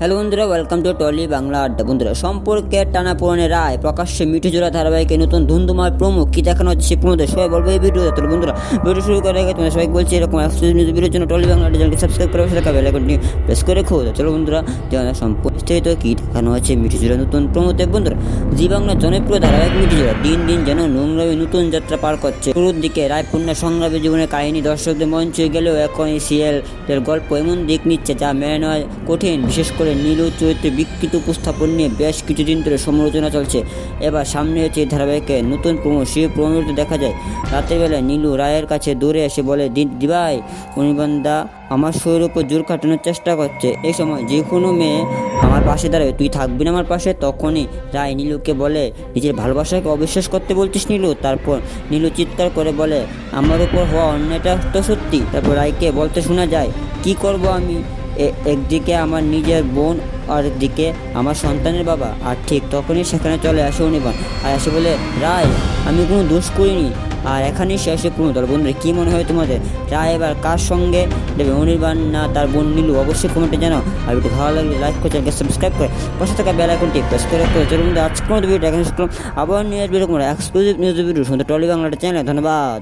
Hello বন্ধুরা welcome to trolley Bangla আড্ডা বন্ধুরা সম্পর্কের টানা পূরণের রায়, প্রকাশ্যে মিঠু জোড়া ধারাবাহিকে নতুন ধুন্ধুমার প্রমুখ কী দেখানো হচ্ছে সে প্রমুখ সবাই বলব এই ভিডিও তো বন্ধুরা, ভিডিও শুরু করার আগে সবাই বলছি, এরকম এক্সক্লুসিভ নিউজ ভিডিওর জন্য টলি বাংলা চ্যানেলকে সাবস্ক্রাইব করে রাখা বেল আইকনটি প্রেস করে খোঁজ চলো বন্ধুরা, জানা সম্পর্কিত কি দেখানো হচ্ছে মিঠু জোড়া নতুন প্রমোতে বন্ধুরা, জি বাংলা জনপ্রিয় ধারাবাহিক মিঠু জোড়া দিন দিন যেন নোংরামে নতুন যাত্রা পার করছে। শুরুর দিকে রায়পূর্ণা সংগ্রামী জীবনের কাহিনী দর্শকদের মঞ্চে গেলেও এখন এই সিরিয়ালের গল্প এমন দিক নিচ্ছে যা মেনে নেওয়া কঠিন, বিশেষ করে নীলু চরিত্রে বিকৃত উপস্থাপন নিয়ে বেশ কিছুদিন ধরে সমালোচনা চলছে। এবার সামনে হচ্ছে এই ধারাবাহিকে নতুন প্রমো, সেই প্রমোতে দেখা যায়, রাতের বেলায় নীলু রায়ের কাছে দৌড়ে এসে বলে, "দি- দিভাই অনিবন্দা আমার শরীরের উপর জোর কাটানোর চেষ্টা করছে। এই সময় যে কোনো মেয়ে আমার পাশে দাঁড়াবে, তুই থাকবি না আমার পাশে? তখনই রায় নীলুকে বলে, নিজের ভালোবাসাকে অবিশ্বাস করতে বলছিস নীলু? তারপর নীলু চিৎকার করে বলে, আমার উপর হওয়া অন্যায়টা তো সত্যি। তারপর রায়কে বলতে শোনা যায়, কি করব আমি? একদিকে আমার নিজের বোন আর একদিকে আমার সন্তানের বাবা। আর ঠিক তখনই সেখানে চলে আসে অনির্বাণ। আর এসে বলে, রায়, আমি কোনো দোষ করিনি। আর এখানেই শেষে পূর্ণতল বন্ধুরা, কী মনে হয় তোমাদের? রায় এবার কার সঙ্গে দেবে অনির্বাণ না তার বোন নীলু? অবশ্যই কমেন্টে জানাও। আর ভিডিও ভালো লাগলে লাইক করে চ্যানেলকে সাবস্ক্রাইব করে। পাশে থাকা বেল আইকনটি প্রেস করে করে চলুন আজকের মতো ভিডিও এখানে আবার নিয়ে আসবে এরকম এক্সক্লুসিভ নিউজ ভিডিও শুনতে টলি বাংলাটা চ্যানেল ধন্যবাদ।